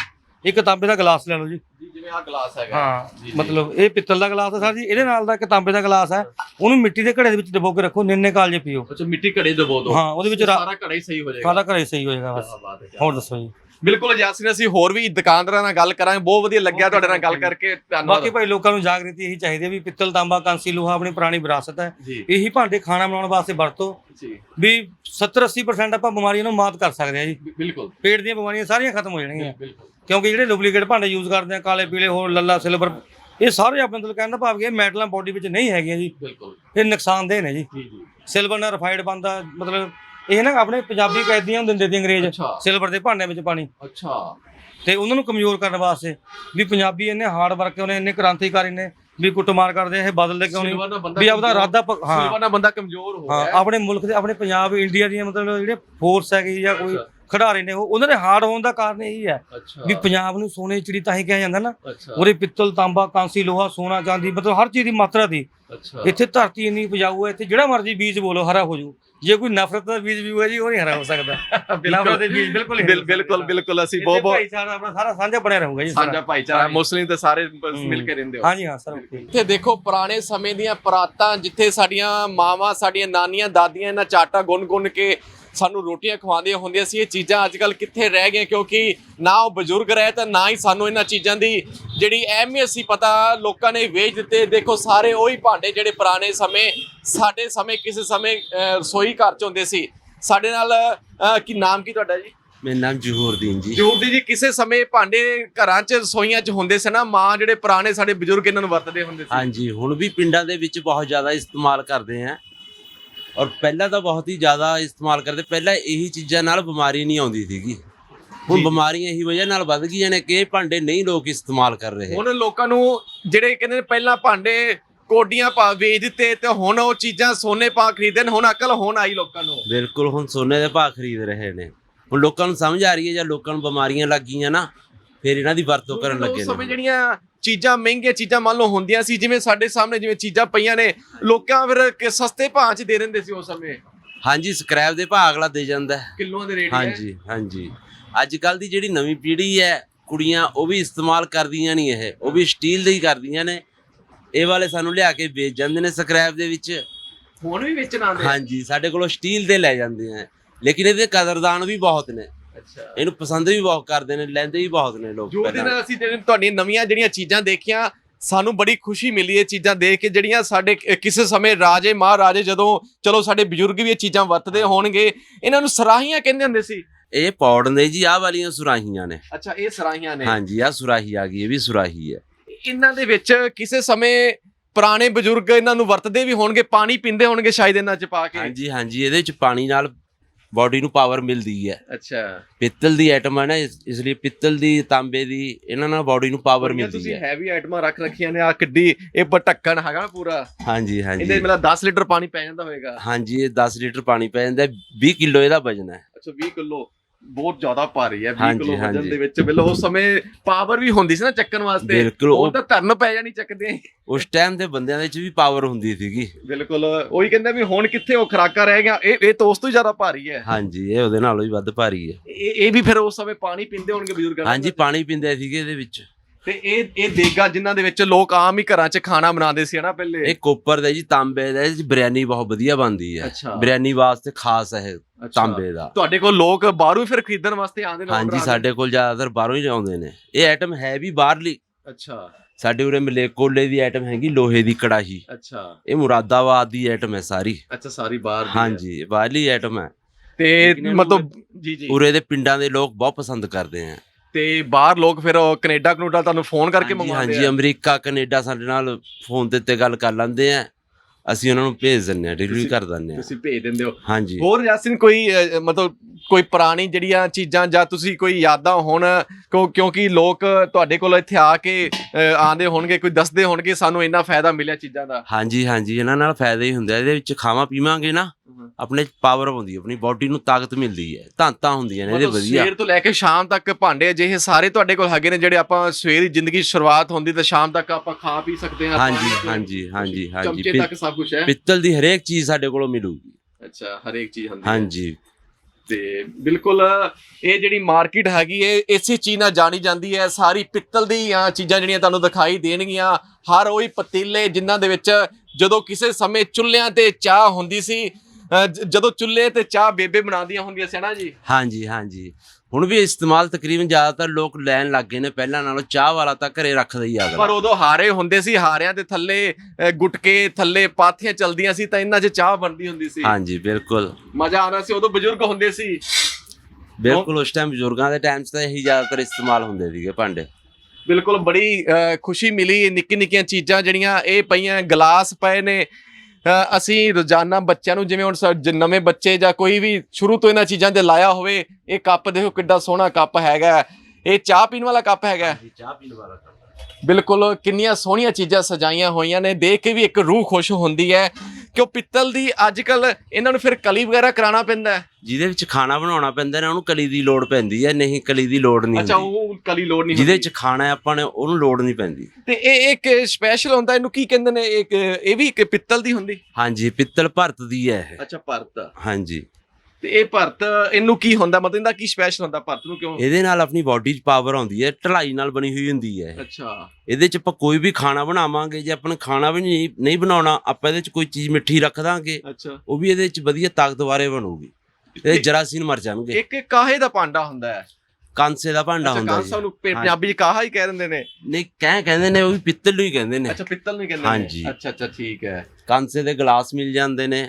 ਇੱਕ ਤਾਂਬੇ ਦਾ ਗਲਾਸ ਲੈ ਲਓ ਜੀ। ਜੀ ਜਿਵੇਂ ਆ ਗਲਾਸ ਹੈਗਾ। ਹਾਂ ਜੀ, ਜੀ। ਮਤਲਬ ਇਹ ਪਿੱਤਲ ਦਾ ਗਲਾਸ ਹੈ ਸਰ ਜੀ ਇਹਦੇ ਨਾਲ ਦਾ ਇੱਕ ਤਾਂਬੇ ਦਾ ਗਲਾਸ ਹੈ। ਉਹਨੂੰ ਮਿੱਟੀ ਦੇ ਘੜੇ ਦੇ ਵਿੱਚ ਡਬੋ ਕੇ ਰੱਖੋ ਨਿੰਨੇ ਕਾਲਜੇ ਪੀਓ। ਅੱਛਾ ਮਿੱਟੀ ਘੜੇ ਦਬੋ ਦੋ। ਹਾਂ ਉਹਦੇ ਵਿੱਚ ਸਾਰਾ ਘੜਾ ਹੀ ਸਹੀ ਹੋ ਜਾਏਗਾ। ਸਾਰਾ ਘਰੇ ਸਹੀ ਹੋ ਜਾਏਗਾ ਬਸ। ਹੈ ਹੋਰ ਦੱਸੋ ਜੀ। ਬਿਲਕੁਲ ਜਾਸਿਨ ਅਸੀਂ ਹੋਰ ਵੀ ਦੁਕਾਨਦਾਰਾਂ ਨਾਲ ਗੱਲ ਕਰਾਂਗੇ। ਬਹੁਤ ਵਧੀਆ ਲੱਗਿਆ ਤੁਹਾਡੇ ਨਾਲ ਗੱਲ ਕਰਕੇ। ਧੰਨਵਾਦ। ਬਾਕੀ ਭਾਈ ਲੋਕਾਂ ਨੂੰ ਜਾਗਰਤੀ ਇਹੀ ਚਾਹੀਦੀ ਹੈ ਵੀ ਪਿੱਤਲ ਤਾਂਬਾ ਕਾਂਸੀ ਲੋਹਾ ਆਪਣੀ ਪੁਰਾਣੀ ਵਿਰਾਸਤ ਹੈ। ਇਹੀ ਭਾਂਡੇ ਖਾਣਾ ਬਣਾਉਣ ਵਾਸਤੇ ਵਰਤੋ। ਜੀ। ਵੀ 70 80% ਆਪਾਂ ਬਿਮਾਰੀਆਂ ਨੂੰ ਮਾਤ ਕਰ ਸਕਦੇ ਹਾਂ ਜੀ। ਬਿਲਕੁਲ। ਪੇਟ ਦੀਆਂ ਬਿਮਾਰੀਆਂ ਸਾਰੀਆਂ ਖਤਮ ਹੋ ਜਾਣਗੀਆਂ। ਕਿਉਂਕਿ ਜਿਹੜੇ ਡੁਪਲੀਕੇਟ ਭਾਂਡੇ ਯੂਜ਼ ਕਰਦੇ ਆ ਕਾਲੇ ਪੀਲੇ ਹੋਰ ਲੱਲਾ ਸਿਲਵਰ ਇਹ ਸਾਰੇ ਆਪਣੇ ਮਤਲਬ ਕਹਿਣ ਦਾ ਭਾਵ ਕਿ ਮੈਟਲਾਂ ਬੋਡੀ ਵਿੱਚ ਨਹੀਂ ਹੈਗੀਆਂ ਜੀ। ਬਿਲਕੁਲ। ਇਹ ਨੁਕਸਾਨਦੇਹ ਨੇ ਜੀ। ਜੀ ਜੀ। ਸਿਲਵਰ ਨਾਲ ਰਿਫਾਈਨਡ ਬਣਦਾ ਮਤਲਬ ਇਹ ਨਾ ਆਪਣੇ ਪੰਜਾਬੀ ਕੈਦੀਆਂ ਨੂੰ ਦਿੰਦੇ ਸੀ ਅੰਗਰੇਜ਼ ਅੱਛਾ। ਸਿਲਵਰ ਦੇ ਭਾਂਡਿਆਂ ਵਿੱਚ ਪਾਣੀ। ਅੱਛਾ। ਤੇ ਉਹਨਾਂ ਨੂੰ ਕਮਜ਼ੋਰ ਕਰਨ ਵਾਸਤੇ ਵੀ ਪੰਜਾਬੀ ਇੰਨੇ ਹਾਰਡ ਵਰਕ ਉਹਨੇ ਇੰਨੇ ਕ੍ਰਾਂਤੀਕਾਰੀ ਨੇ ਵੀ ਕੁੱਟਮਾਰ ਕਰਦੇ ਆ, ਇਹ ਬਦਲਦੇ ਕਿਉਂ ਨਹੀਂ? ਬੰਦਾ ਵੀ ਆਪਦਾ ਇਰਾਦਾ ਪ- ਹਾਂ। ਸਿਲਵਰ ਨਾਲ ਬੰਦਾ ਕਮਜ਼ੋਰ ਹੋ ਹਾਂ ਗਿਆ ਆਪਣੇ ਮੁਲਕ ਦੇ ਆਪਣੇ ਪੰਜਾਬ ਇੰਡੀਆ ਦੀਆਂ ਮਤਲਬ ਜਿਹੜੇ ਫੋਰਸ ਹੈਗੀ ਜਾਂ ਕੋਈ ਅੱਛਾ। ਖਿਡਾਰੀ ਨੇ ਉਹ ਉਹਨਾਂ ਦੇ ਹਾਰਡ ਹੋਣ ਦਾ ਕਾਰਨ ਇਹੀ ਹੈ ਅੱਛਾ। ਵੀ ਪੰਜਾਬ ਨੂੰ ਸੋਨੇ ਦੀ ਚਿੜੀ ਤਾਂ ਹੀ ਕਿਹਾ ਜਾਂਦਾ ਨਾ। ਅੱਛਾ। ਉਹਦੇ ਪਿੱਤਲ ਤਾਂਬਾ ਕਾਂਸੀ ਲੋਹਾ ਸੋਨਾ ਚਾਂਦੀ ਮਤਲਬ ਹਰ ਚੀਜ਼ ਦੀ ਮਾਤਰਾ ਦੀ। ਅੱਛਾ। ਇੱਥੇ ਧਰਤੀ ਇੰਨੀ ਉਪਜਾਊ ਹੈ ਇੱਥੇ ਜਿਹੜਾ ਮਰਜ਼ੀ ਬੀਜ ਬੋਲੋ ਹਰਾ ਹੋ ਜੂ ਜੇ ਕੋਈ ਨਫ਼ਰਤ ਦਾ ਬੀਜ ਵੀ ਹੋਇਆ ਜੀ ਉਹ ਨਹੀਂ ਹਰਾ ਹੋ ਸਕਦਾ। ਨਫ਼ਰਤ ਦੇ ਬੀਜ ਬਿਲਕੁਲ ਨਹੀਂ ਬਿਲ- ਬਿਲਕੁਲ ਬਿਲਕੁਲ ਅਸੀਂ ਬਹੁਤ ਬਹੁਤ ਭਾਈਚਾਰਾ ਆਪਣਾ ਸਾਰਾ ਸਾਂਝਾ ਬਣਿਆ ਰਹੂਗਾ ਜੀ। ਸਾਂਝਾ ਭਾਈਚਾਰਾ ਮੁਸਲਿਮ ਤੇ ਸਾਰੇ ਬਸ। ਮਿਲ ਕੇ ਰਹਿੰਦੇ ਹੋ। ਹਾਂਜੀ ਹਾਂ ਸਰ ਓਕੇ ਇੱਥੇ ਦੇਖੋ ਪੁਰਾਣੇ ਸਮੇਂ ਦੀਆਂ ਪਰਾਤਾਂ ਜਿੱਥੇ ਸਾਡੀਆਂ ਮਾਵਾਂ ਸਾਡੀਆਂ ਨਾਨੀਆਂ ਦਾਦੀਆਂ ਇਹਨਾਂ ਚਾਟਾ ਗੁੰਨ ਗੁੰਨ ਕੇ ਸਾਨੂੰ ਰੋਟੀਆਂ ਖਵਾਉਂਦੀਆਂ ਹੁੰਦੀਆਂ ਸੀ। ਇਹ ਚੀਜ਼ਾਂ ਅੱਜ ਕੱਲ ਕਿੱਥੇ ਰਹਿ ਗਈਆਂ ਕਿਉਂਕਿ ਨਾ ਉਹ ਬਜ਼ੁਰਗ ਰਹੇ ਤਾਂ ਨਾ ਹੀ ਸਾਨੂੰ ਇਹਨਾਂ ਚੀਜ਼ਾਂ ਦੀ ਜਿਹੜੀ ਅਹਿਮੀਅਤ ਸੀ ਪਤਾ ਲੋਕਾਂ ਨੇ ਵੇਚ ਦਿੱਤੇ। ਦੇਖੋ ਸਾਰੇ ਉਹੀ ਭਾਂਡੇ ਜਿਹੜੇ ਪੁਰਾਣੇ ਸਮੇਂ ਸਾਡੇ ਸਮੇਂ ਕਿਸੇ ਸਮੇਂ ਰਸੋਈ ਘਰ ਚ ਹੁੰਦੇ ਸੀ। ਸਾਡੇ ਨਾਲ ਕੀ ਨਾਮ ਕੀ ਤੁਹਾਡਾ ਜੀ? ਮੇਰਾ ਨਾਮ ਜਹੂਰਦੀਨ ਜੀ। ਜੋਰਦੀ ਜੀ ਕਿਸੇ ਸਮੇਂ ਭਾਂਡੇ ਘਰਾਂ 'ਚ ਰਸੋਈਆਂ 'ਚ ਹੁੰਦੇ ਸੀ ਨਾ ਮਾਂ ਜਿਹੜੇ ਪੁਰਾਣੇ ਸਾਡੇ ਬਜ਼ੁਰਗ ਇਹਨਾਂ ਨੂੰ ਵਰਤਦੇ ਹੁੰਦੇ ਸੀ। ਹਾਂਜੀ ਹੁਣ ਵੀ ਪਿੰਡਾਂ ਦੇ ਵਿੱਚ ਬਹੁਤ ਜ਼ਿਆਦਾ ਇਸਤੇਮਾਲ ਕਰਦੇ ਆ। ਔਰ ਪਹਿਲਾਂ ਤਾਂ ਬਹੁਤ ਹੀ ਜ਼ਿਆਦਾ ਇਸਤੇਮਾਲ ਕਰਦੇ ਪਹਿਲਾਂ ਇਹੀ ਚੀਜ਼ਾਂ ਨਾਲ ਬਿਮਾਰੀ ਨਹੀਂ ਆਉਂਦੀ ਸੀਗੀ। ਹੁਣ ਬਿਮਾਰੀਆਂ ਇਹੀ ਵਜ੍ਹਾ ਨਾਲ ਵੱਧ ਗਈਆਂ ਨੇ ਕਿ ਇਹ ਭਾਂਡੇ ਨਹੀਂ ਲੋਕ ਇਸਤੇਮਾਲ ਕਰ ਰਹੇ। ਹੁਣ ਲੋਕਾਂ ਨੂੰ ਜਿਹੜੇ ਕਹਿੰਦੇ ਨੇ ਪਹਿਲਾਂ ਭਾਂਡੇ ਕੋਡੀਆਂ ਪਾ ਵੇਚ ਦਿੱਤੇ ਤੇ ਹੁਣ ਉਹ ਚੀਜ਼ਾਂ ਸੋਨੇ ਪਾ ਖਰੀਦਦੇ ਨੇ ਹੁਣ ਅਕਲ ਹੁਣ ਆਈ ਲੋਕਾਂ ਨੂੰ। ਬਿਲਕੁਲ ਹੁਣ ਸੋਨੇ ਦੇ ਭਾਅ ਖਰੀਦ ਰਹੇ ਨੇ। ਹੁਣ ਲੋਕਾਂ ਨੂੰ ਸਮਝ ਆ ਰਹੀ ਹੈ ਜਾਂ ਲੋਕਾਂ ਨੂੰ ਬਿਮਾਰੀਆਂ ਲੱਗ ਗਈਆਂ ਨਾ ਫਿਰ ਇਹਨਾਂ ਦੀ ਵਰਤੋਂ ਕਰਨ ਲੱਗੇ ਨੇ। ਜਿਹੜੀਆਂ ਚੀਜ਼ਾਂ ਮਹਿੰਗੀਆਂ ਚੀਜ਼ਾਂ ਮੰਨ ਲਓ ਹੁੰਦੀਆਂ ਸੀ ਜਿਵੇਂ ਸਾਡੇ ਸਾਹਮਣੇ ਜਿਵੇਂ ਚੀਜ਼ਾਂ ਪਈਆਂ ਨੇ ਲੋਕਾਂ ਫਿਰ ਕਿ ਸਸਤੇ ਭਾਅ 'ਚ ਦੇ ਦਿੰਦੇ ਸੀ ਉਸ ਸਮੇਂ। ਹਾਂਜੀ ਸਕ੍ਰੈਪ ਦੇ ਭਾਅ ਅਗਲਾ ਦੇ ਜਾਂਦਾ ਹੈ। ਕਿਲੋਆਂ ਦੇ ਰੇਟ ਹੀ। ਹਾਂਜੀ ਹਾਂਜੀ। ਅੱਜ ਕੱਲ ਦੀ ਜਿਹੜੀ ਨਵੀਂ ਪੀੜ੍ਹੀ ਹੈ ਕੁੜੀਆਂ ਉਹ ਵੀ ਇਸਤੇਮਾਲ ਕਰਦੀਆਂ ਨਹੀਂ ਇਹ ਉਹ ਵੀ ਸਟੀਲ ਦੇ ਹੀ ਕਰਦੀਆਂ ਨੇ। ਇਹ ਵਾਲੇ ਸਾਨੂੰ ਲਿਆ ਕੇ ਵੇਚ ਜਾਂਦੇ ਨੇ ਸਕ੍ਰੈਪ ਦੇ ਵਿੱਚ। ਹੁਣ ਵੀ ਵੇਚਣ ਆਉਂਦੇ ਆ? ਹਾਂਜੀ ਸਾਡੇ ਕੋਲੋਂ ਸਟੀਲ ਦੇ ਲੈ ਜਾਂਦੇ ਆ। ਲੇਕਿਨ ਇਹਦੇ ਕਦਰਦਾਨ ਵੀ ਬਹੁਤ ਨੇ। ਅੱਛਾ। ਇਹਨੂੰ ਪਸੰਦ ਵੀ ਬਹੁਤ ਕਰਦੇ ਨੇ ਲੈਂਦੇ ਵੀ ਬਹੁਤ ਨੇ ਲੋਕ ਜੋ ਦਿਨ ਅਸੀਂ ਜਿਹੜੇ ਤੁਹਾਡੀਆਂ ਨਵੀਆਂ ਜਿਹੜੀਆਂ ਚੀਜ਼ਾਂ ਦੇਖੀਆਂ ਸਾਨੂੰ ਬੜੀ ਖੁਸ਼ੀ ਮਿਲੀ ਇਹ ਚੀਜ਼ਾਂ ਦੇਖ ਕੇ ਜਿਹੜੀਆਂ ਸਾਡੇ ਕ- ਕਿਸੇ ਸਮੇਂ ਰਾਜੇ ਮਹਾਰਾਜੇ ਜਦੋਂ ਚਲੋ ਸਾਡੇ ਬਜ਼ੁਰਗ ਵੀ ਇਹ ਚੀਜ਼ਾਂ ਵਰਤਦੇ ਹੋਣਗੇ ਇਹਨਾਂ ਨੂੰ ਸਰਾਹੀਆਂ ਕਹਿੰਦੇ ਹੁੰਦੇ ਸੀ। ਇਹ ਪੌੜ ਨੇ ਜੀ ਆਹ ਵਾਲੀਆਂ ਸੁਰਾਹੀਆਂ ਨੇ। ਅੱਛਾ ਇਹ ਸਰਾਹੀਆਂ ਨੇ। ਹਾਂਜੀ ਆਹ ਸੁਰਾਹੀ ਆ ਗਈ ਇਹ ਵੀ ਸੁਰਾਹੀ ਹੈ। ਇਹਨਾਂ ਦੇ ਵਿੱਚ ਕਿਸੇ ਸਮੇਂ ਪੁਰਾਣੇ ਬਜ਼ੁਰਗ ਇਹਨਾਂ ਨੂੰ ਵਰਤਦੇ ਵੀ ਹੋਣਗੇ ਪਾਣੀ ਪੀਂਦੇ ਹੋਣਗੇ ਸ਼ਾਇਦ ਇਹਨਾਂ ਚ ਪਾ ਕੇ। ਹਾਂਜੀ ਹਾਂਜੀ ਇਹਦੇ ਵਿੱਚ ਪਾਣੀ ਨਾਲ ਬਾਡੀ ਨੂੰ ਪਾਵਰ ਮਿਲਦੀ ਹੈ। ਅੱਛਾ। ਪਿੱਤਲ ਦੀ ਆਈਟਮ ਹੈ ਨਾ ਇਸ ਇਸ ਲਈ ਪਿੱਤਲ ਦੀ ਤਾਂਬੇ ਦੀ ਇਹਨਾਂ ਨਾਲ ਬਾਡੀ ਨੂੰ ਪਾਵਰ ਮਿਲਦੀ ਤੁਸੀਂ ਹੈ। ਹੈਵੀ ਆਈਟਮਾਂ ਰੱਖ ਰੱਖੀਆਂ ਨੇ ਆ ਕਿੱਡੀ ਇਹ ਪਰ ਢੱਕਣ ਹੈਗਾ ਨਾ ਪੂਰਾ। ਹਾਂਜੀ ਇਹਦੇ ਹਾਂਜੀ ਮਤਲਬ 10 ਲੀਟਰ ਪਾਣੀ ਪੈ ਜਾਂਦਾ ਹੋਵੇਗਾ ਹਾਂਜੀ ਇਹ 10 ਲੀਟਰ ਪਾਣੀ ਪੈ ਜਾਂਦਾ ਹੈ, 20 ਕਿਲੋ ਇਹਦਾ ਵਜਨ ਹੈ। ਅੱਛਾ 20 ਕਿਲੋ। ਬਹੁਤ ਜ਼ਿਆਦਾ ਭਾਰੀ ਹੈ 20 ਹਾਂਜੀ, ਕਿਲੋ ਵਜਨ ਹਾਂਜੀ। ਦੇ ਵਿੱਚ। ਬਿਲਕੁਲ ਉਸ ਸਮੇਂ ਪਾਵਰ ਵੀ ਹੁੰਦੀ ਸੀ ਨਾ ਚੱਕਣ ਵਾਸਤੇ। ਬਿਲਕੁਲ ਉਹ ਉਹ ਤਾਂ ਧਰਨ ਪੈ ਜਾਣੀ ਚੱਕਦੇ। ਉਸ ਟਾਈਮ ਦੇ ਬੰਦਿਆਂ ਦੇ ਵਿੱਚ ਵੀ ਪਾਵਰ ਹੁੰਦੀ ਸੀਗੀ। ਬਿਲਕੁਲ ਉਹੀ ਕਹਿੰਦੇ ਵੀ ਹੁਣ ਕਿੱਥੇ ਉਹ ਖਰਾਕਾ ਰਹਿ ਗਿਆ ਇਹ ਇਹ ਤਾਂ ਉਸ ਤੋਂ ਹੀ ਜ਼ਿਆਦਾ ਭਾਰੀ ਹੈ। ਹਾਂਜੀ ਇਹ ਉਹਦੇ ਨਾਲੋਂ ਵੀ ਵੱਧ ਭਾਰੀ ਹੈ। ਇਹ ਇਹ ਵੀ ਫਿਰ ਉਸ ਸਮੇਂ ਪਾਣੀ ਪੀਂਦੇ ਹੋਣਗੇ ਬਜ਼ੁਰਗਾਂ ਹਾਂਜੀ ਪਾਣੀ ਪੀਂਦੇ ਸੀਗੇ ਇਹਦੇ ਵਿੱਚ। ਤੇ ਇਹ ਇਹ ਦੇਗਾ ਜਿਨ੍ਹਾਂ ਦੇ ਵਿੱਚ ਲੋਕ ਆਮ ਹੀ ਘਰਾਂ 'ਚ ਖਾਣਾ ਬਣਾਉਂਦੇ ਸੀ ਹਨਾ ਪਹਿਲੇ? ਇਹ ਕੋਪਰ ਦਾ ਜੀ ਤਾਂਬੇ ਦਾ 'ਚ ਬਿਰਿਆਨੀ ਬਹੁਤ ਵਧੀਆ ਬਣਦੀ ਹੈ। ਅੱਛਾ। ਬਿਰਿਆਨੀ ਵਾਸਤੇ ਖਾਸ ਹੈ ਇਹ ਅੱਛਾ। ਤਾਂਬੇ ਦਾ। ਤੁਹਾਡੇ ਕੋਲ ਲੋਕ ਬਾਹਰੋਂ ਹੀ ਫਿਰ ਖਰੀਦਣ ਵਾਸਤੇ ਆਉਂਦੇ ਨੇ ਹਾਂਜੀ ਆਉਂਦੇ ਸਾਡੇ ਕੋਲ ਜ਼ਿਆਦਾਤਰ ਬਾਹਰੋਂ ਹੀ ਆਉਂਦੇ ਨੇ। ਇਹ ਆਈਟਮ ਹੈ ਵੀ ਬਾਹਰਲੀ। ਨੇ? ਅੱਛਾ। ਸਾਡੇ ਉਰੇ ਮਲੇਕੋਲੇ ਦੀ ਆਈਟਮ ਹੈਗੀ ਲੋਹੇ ਦੀ ਕੜਾਹੀ। ਅੱਛਾ। ਇਹ ਮੁਰਾਦਾਬਾਦ ਦੀ ਆਈਟਮ ਹੈ ਸਾਰੀ। ਅੱਛਾ ਸਾਰੀ ਬਾਹਰ ਦੀ ਹੈ। ਹਾਂਜੀ ਬਾਹਰਲੀ ਆਈਟਮ ਹੈ। ਤੇ ਲੇਕਿਨ ਇਹਨੂੰ ਮਤਲਬ ਜੀ ਜੀ। ਉਰੇ ਦੇ ਪਿੰਡਾਂ ਦੇ ਲੋਕ ਬਹੁਤ ਪਸੰਦ ਕਰਦੇ ਆ। ਤੇ ਬਾਹਰ ਲੋਕ ਫਿਰ ਉਹ ਕੈਨੇਡਾ ਕਨੂਡਾ ਤੁਹਾਨੂੰ ਫੋਨ ਕਰਕੇ ਹਾਂਜੀ ਮੰਗਵਾਉਂਦੇ ਹਾਂਜੀ ਆ। ਅਮਰੀਕਾ ਕੈਨੇਡਾ ਸਾਡੇ ਨਾਲ ਫੋਨ ਤੇ ਤੇ ਗੱਲ ਕਰ ਲੈਂਦੇ ਆ। ਅਸੀਂ ਉਹਨਾਂ ਨੂੰ ਭੇਜ ਦਿੰਦੇ ਆ ਡਿਲੀਵਰੀ ਤੁਸੀਂ- ਕਰ ਦਿੰਦੇ ਆ ਤੁਸੀਂ ਭੇਜ ਦਿੰਦੇ ਹੋ। ਹਾਂਜੀ। ਹੋਰ ਯਾਸਿਨ ਕੋਈ ਮਤਲਬ ਕੋਈ ਪੁਰਾਣੀ ਜਿਹੜੀਆਂ ਚੀਜ਼ਾਂ ਜਾਂ ਤੁਸੀਂ ਕੋਈ ਯਾਦਾਂ ਹੋਣ ਕਿਉਂ- ਕਿਉਂਕਿ ਲੋਕ ਤੁਹਾਡੇ ਕੋਲ ਇੱਥੇ ਆ ਕੇ ਅਹ, ਆਉਂਦੇ ਹੋਣਗੇ ਕੋਈ ਦੱਸਦੇ ਹੋਣਗੇ ਸਾਨੂੰ ਇੰਨਾ ਫਾਇਦਾ ਮਿਲਿਆ ਚੀਜ਼ਾਂ ਦਾ। ਹਾਂਜੀ ਹਾਂਜੀ ਇਹਨਾਂ ਨਾਲ ਫਾਇਦਾ ਹੀ ਹੁੰਦਾ। ਇਹਦੇ ਵਿੱਚ ਖਾਵਾਂ ਪੀਵਾਂਗੇ ਨਾ ਆਪਣੇ ਪਾਵਰ ਆਉਂਦੀ ਹੈ ਆਪਣੀ ਬਾਡੀ ਨੂੰ ਤਾਕਤ ਮਿਲਦੀ ਹੈ ਧਾਂਤਾਂ ਹੁੰਦੀਆਂ ਨੇ ਇਹਦੇ ਮਤਲਬ ਵਧੀਆ। ਸਵੇਰ ਤੋਂ ਲੈ ਕੇ ਸ਼ਾਮ ਤੱਕ ਭਾਂਡੇ ਅਜਿਹੇ ਸਾਰੇ ਤੁਹਾਡੇ ਕੋਲ ਹੈਗੇ ਨੇ ਜਿਹੜੇ ਆਪਾਂ ਸਵੇਰ ਦੀ ਜ਼ਿੰਦਗੀ ਦੀ ਸ਼ੁਰੂਆਤ ਹੁੰਦੀ ਤੇ ਸ਼ਾਮ ਤੱਕ ਆਪਾਂ ਖਾ ਪੀ ਸਕਦੇ ਹਾਂ ਹਾਂਜੀ ਹਾਂਜੀ ਹਾਂਜੀ ਹਾਂਜੀ। ਚਮਚੇ ਪਿ- ਤੱਕ ਸਭ ਕੁਝ ਹੈ। ਪਿੱਤਲ ਦੀ ਹਰੇਕ ਚੀਜ਼ ਸਾਡੇ ਕੋਲੋਂ ਮਿਲੂਗੀ। ਅੱਛਾ ਹਰੇਕ ਚੀਜ਼ ਹੁੰਦੀ ਹੈ। ਹਾਂਜੀ। ਤੇ ਬਿਲਕੁਲ ਇਹ ਜਿਹੜੀ ਮਾਰਕੀਟ ਹੈਗੀ ਏ ਇਸੇ ਚੀਜ਼ ਨਾਲ ਜਾਣੀ ਜਾਂਦੀ ਹੈ ਸਾਰੀ ਪਿੱਤਲ ਦੀਆਂ ਚੀਜ਼ਾਂ ਜਿਹੜੀਆਂ ਤੁਹਾਨੂੰ ਦਿਖਾਈ ਦੇਣਗੀਆਂ ਹਰ ਉਹੀ ਪਤੀਲੇ ਜਿਨ੍ਹਾਂ ਦੇ ਵਿੱਚ ਜਦੋਂ ਕਿਸੇ ਸਮੇਂ ਚੁੱਲ੍ਹਿਆਂ ਤੇ ਚਾਹ ਹੁੰਦੀ ਸੀ ਅਹ ਜ- ਜਦੋਂ ਚੁੱਲ੍ਹੇ ਤੇ ਚਾਹ ਬੇਬੇ ਬਣਾਉਂਦੀਆਂ ਹੁੰਦੀਆਂ ਸੀ ਨਾ ਜੀ? ਹਾਂਜੀ ਹਾਂਜੀ। ਹੁਣ ਵੀ ਇਸਤੇਮਾਲ ਤਕਰੀਬਨ ਜ਼ਿਆਦਾਤਰ ਲੋਕ ਲੈਣ ਲੱਗ ਗਏ ਨੇ ਪਹਿਲਾਂ ਨਾਲੋਂ ਚਾਹ ਵਾਲਾ ਤਾਂ ਘਰੇ ਰੱਖਦਾ ਹੀ ਪਰ ਉਦੋਂ ਹਾਰੇ ਹੁੰਦੇ ਸੀ ਹਾਰਿਆਂ ਦੇ ਥੱਲੇ ਅਹ ਗੁਟਕੇ ਥੱਲੇ ਪਾਥੀਆਂ ਚਲਦੀਆਂ ਸੀ ਤਾਂ ਇਹਨਾਂ 'ਚ ਚਾਹ ਬਣਦੀ ਹੁੰਦੀ ਸੀ। ਹਾਂਜੀ ਬਿਲਕੁਲ। ਮਜ਼ਾ ਆਉਂਦਾ ਸੀ ਉਦੋਂ ਬਜ਼ੁਰਗ ਹੁੰਦੇ ਸੀ। ਬਿਲਕੁਲ ਉਸ ਟਾਈਮ ਬਜ਼ੁਰਗਾਂ ਦੇ ਟਾਈਮ 'ਚ ਤਾਂ ਇਹੀ ਜ਼ਿਆਦਾਤਰ ਇਸਤੇਮਾਲ ਹੁੰਦੇ ਸੀਗੇ ਭਾਂਡੇ। ਬਿਲਕੁਲ ਬੜੀ ਅਹ, ਖੁਸ਼ੀ ਮਿਲੀ ਨਿੱਕੀ ਨਿੱਕੀਆਂ ਚੀਜ਼ਾਂ ਜਿਹੜੀਆਂ ਇਹ ਪਈਆਂ ਗਲਾਸ ਪਏ ਨੇ ਅਸੀਂ ਰੋਜ਼ਾਨਾ ਬੱਚਿਆਂ ਨੂੰ ਜਿਵੇਂ ਹੁਣ ਸ- ਜ- ਨਵੇਂ ਬੱਚੇ ਜਾਂ ਕੋਈ ਵੀ ਸ਼ੁਰੂ ਤੋਂ ਇਹਨਾਂ ਚੀਜ਼ਾਂ ਤੇ ਲਾਇਆ ਹੋਵੇ ਇਹ ਕੱਪ ਦੇਖੋ ਕਿੱਡਾ ਸੋਹਣਾ ਕੱਪ ਹੈਗਾ ਇਹ ਚਾਹ ਪੀਣ ਵਾਲਾ ਕੱਪ ਹੈਗਾ ਚਾਹ ਪੀਣ ਵਾਲਾ ਬਿਲਕੁਲ ਕਿੰਨੀਆਂ ਸੋਹਣੀਆਂ ਚੀਜ਼ਾਂ ਸਜਾਈਆਂ ਹੋਈਆਂ ਨੇ ਦੇਖ ਕੇ ਵੀ ਇੱਕ ਰੂਹ ਖੁਸ਼ ਹੁੰਦੀ ਹੈ। ਕਿ ਉਹ ਪਿੱਤਲ ਦੀ ਅੱਜ ਕੱਲ ਇਹਨਾਂ ਨੂੰ ਫਿਰ ਕਲੀ ਵਗੈਰਾ ਕਰਾਉਣਾ ਪੈਂਦਾ ਹੈ? ਜਿਹਦੇ ਵਿੱਚ ਖਾਣਾ ਬਣਾਉਣਾ ਪੈਂਦਾ ਨਾ ਉਹਨੂੰ ਕਲੀ ਦੀ ਲੋੜ ਪੈਂਦੀ ਹੈ ਨਹੀਂ ਕਲੀ ਦੀ ਲੋੜ ਨਹੀਂ ਅੱਛਾ ਹੁੰਦੀ। ਉਹ ਕਲੀ ਲੋੜ ਨਹੀਂ ਜਿਹਦੇ ਹੁੰਦੀ। ਵਿੱਚ ਖਾਣਾ ਹੈ ਆਪਾਂ ਨੇ ਉਹਨੂੰ ਲੋੜ ਨਹੀਂ ਪੈਂਦੀ। ਤੇ ਇਹ ਇੱਕ ਸਪੈਸ਼ਲ ਹੁੰਦਾ ਇਹਨੂੰ ਕੀ ਕਹਿੰਦੇ ਨੇ? ਇੱਕ ਇਹ ਵੀ ਇੱਕ ਪਿੱਤਲ ਦੀ ਹੁੰਦੀ? ਹਾਂਜੀ ਪਿੱਤਲ ਭਰਤ ਦੀ ਹੈ ਇਹ। ਅੱਛਾ ਭਰਤ। ਹਾਂਜੀ। ਤੇ ਇਹ ਭਰਤ ਇਹਨੂੰ ਕੀ ਹੁੰਦਾ? ਮਤਲਬ ਇਹਦਾ ਕੀ ਸਪੈਸ਼ਲ ਹੁੰਦਾ ਭਰਤ ਨੂੰ? ਕਿਉਂ? ਇਹਦੇ ਨਾਲ ਆਪਣੀ ਬਾਡੀ 'ਚ ਪਾਵਰ ਆਉਂਦੀ ਹੈ ਢਲਾਈ ਨਾਲ ਬਣੀ ਹੋਈ ਹੁੰਦੀ ਹੈ। ਅੱਛਾ। ਇਹਦੇ 'ਚ ਆਪਾਂ ਕੋਈ ਵੀ ਖਾਣਾ ਬਣਾਵਾਂਗੇ ਜੇ ਆਪਾਂ ਨੇ ਖਾਣਾ ਵੀ ਨਹੀਂ ਨਹੀਂ ਬਣਾਉਣਾ ਆਪਾਂ ਇਹਦੇ 'ਚ ਕੋਈ ਚੀਜ਼ ਮਿੱਠੀ ਰੱਖ ਦਾਂਗੇ ਅੱਛਾ। ਉਹ ਵੀ ਇਹਦੇ 'ਚ ਵਧੀਆ ਤਾਕਤਵਾਰੇ ਬਣੂਗੀ। ਇਹ ਜਰਾਸੀਨ ਮਰ ਜਾਣਗੇ। ਇੱਕ ਕਾਹੇ ਦਾ ਭਾਂਡਾ ਹੁੰਦਾ ਹੈ? ਕਾਂਸੇ ਦਾ ਭਾਂਡਾ ਹੁੰਦਾ ਕਾਂਸਾ ਜੀ ਨੂੰ ਪੰਜਾਬੀ ਚ ਕਾਹਾ ਹੀ ਕਹਿ ਦਿੰਦੇ ਨੇ। ਨਹੀਂ ਕਹਿ ਕਹਿੰਦੇ ਨੇ ਉਹ ਵੀ ਪਿੱਤਲ ਨੂੰ ਹੀ ਕਹਿੰਦੇ ਨੇ। ਅੱਛਾ ਪਿੱਤਲ ਨਹੀਂ ਕਹਿੰਦੇ ਹਾਂਜੀ। ਨੇ ਅੱਛਾ ਅੱਛਾ ਠੀਕ ਹੈ। ਕਾਂਸੇ ਦੇ ਗਲਾਸ ਮਿਲ ਜਾਂਦੇ ਨੇ।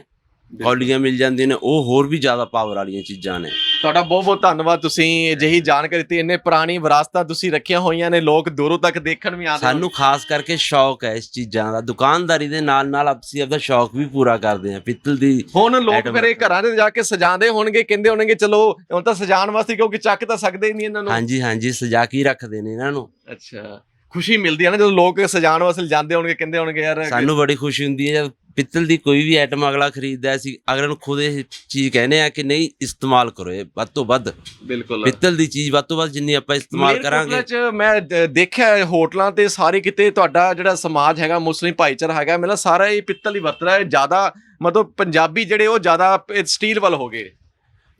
ਕੌਲੀਆਂ ਮਿਲ ਜਾਂਦੀਆਂ ਨੇ ਉਹ ਹੋਰ ਵੀ ਜ਼ਿਆਦਾ ਪਾਵਰ ਵਾਲੀਆਂ ਚੀਜ਼ਾਂ ਨੇ। ਤੁਹਾਡਾ ਬਹੁਤ ਬਹੁਤ ਧੰਨਵਾਦ ਤੁਸੀਂ ਅਜਿਹੀ ਜਾਣਕਾਰੀ ਦਿੱਤੀ ਇੰਨੇ ਪੁਰਾਣੀ ਵਿਰਾਸਤਾਂ ਤੁਸੀਂ ਰੱਖੀਆਂ ਹੋਈਆਂ ਨੇ ਲੋਕ ਦੂਰੋਂ ਤੱਕ ਦੇਖਣ ਵੀ ਆਉਂਦੇ ਸਾਨੂੰ ਖਾਸ ਕਰਕੇ ਸ਼ੌਕ ਹੈ ਇਸ ਚੀਜ਼ਾਂ ਦਾ ਦੁਕਾਨਦਾਰੀ ਦੇ ਨਾਲ ਨਾਲ ਅਸੀਂ ਆਪਦਾ ਸ਼ੌਕ ਵੀ ਪੂਰਾ ਕਰਦੇ ਹਾਂ ਪਿੱਤਲ ਦੀ ਹੁਣ ਲੋਕ ਇਹ ਘਰਾਂ ਦੇ ਜਾ ਕੇ ਸਜਾਉਂਦੇ ਹੋਣਗੇ ਕਹਿੰਦੇ ਹੋਣਗੇ ਚਲੋ ਹੁਣ ਤਾਂ ਸਜਾਉਣ ਵਾਸਤੇ ਕਿਉਂਕਿ ਚੱਕ ਤਾਂ ਸਕਦੇ ਹੀ ਨਹੀਂ ਇਹਨਾਂ ਨੂੰ। ਹਾਂਜੀ ਹਾਂਜੀ ਸਜਾ ਕੇ ਹੀ ਰੱਖਦੇ ਨੇ ਇਹਨਾਂ ਨੂੰ। ਅੱਛਾ। ਖੁਸ਼ੀ ਮਿਲਦੀ ਹੈ ਨਾ ਜਦੋਂ ਲੋਕ ਸਜਾਉਣ ਵਾਸਤੇ ਜਾਂਦੇ ਹੋਣਗੇ ਕਹਿੰਦੇ ਹੋਣਗੇ ਯਾਰ ਸਾਨੂੰ ਬੜੀ ਖੁਸ਼ੀ ਹੁੰਦੀ ਹੈ ਜਦ ਪਿੱਤਲ ਦੀ ਕੋਈ ਵੀ ਆਈਟਮ ਅਗਲਾ ਖਰੀਦਦਾ ਸੀ ਅਗਲੇ ਨੂੰ ਖੁਦ ਇਹ ਚੀਜ਼ ਕਹਿੰਦੇ ਆ ਕਿ ਨਹੀਂ ਇਸਤੇਮਾਲ ਕਰੋ ਇਹ ਵੱਧ ਤੋਂ ਵੱਧ। ਬਿਲਕੁਲ। ਪਿੱਤਲ ਦੀ ਚੀਜ਼ ਵੱਧ ਤੋਂ ਵੱਧ ਜਿੰਨੀ ਆਪਾਂ ਇਸਤੇਮਾਲ ਕਰਾਂਗੇ। ਮਲੇਰਕੋਟਲਾ ਚ ਮੈਂ ਦ- ਦੇਖਿਆ ਹੈ ਹੋਟਲਾਂ ਤੇ ਸਾਰੇ ਕਿਤੇ ਤੁਹਾਡਾ ਜਿਹੜਾ ਸਮਾਜ ਹੈਗਾ ਮੁਸਲਿਮ ਭਾਈਚਾਰਾ ਹੈਗਾ ਮੇਰਾ ਸਾਰਾ ਇਹ ਪਿੱਤਲ ਹੀ ਵਰਤਦਾ ਹੈ ਜ਼ਿਆਦਾ ਮਤਲਬ ਪੰਜਾਬੀ ਜਿਹੜੇ ਉਹ ਜ਼ਿਆਦਾ ਸਟੀਲ ਵੱਲ ਹੋ ਗਏ।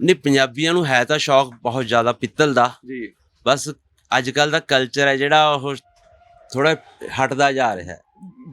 ਨਹੀਂ ਪੰਜਾਬੀਆਂ ਨੂੰ ਹੈ ਤਾਂ ਸ਼ੌਕ ਬਹੁਤ ਜ਼ਿਆਦਾ ਪਿੱਤਲ ਦਾ। ਜੀ। ਬਸ ਅੱਜ ਕੱਲ ਦਾ ਕਲਚਰ ਹੈ ਜਿਹੜਾ ਉਹ ਥੋੜਾ ਹਟਦਾ ਜਾ ਰਿਹਾ ਹੈ।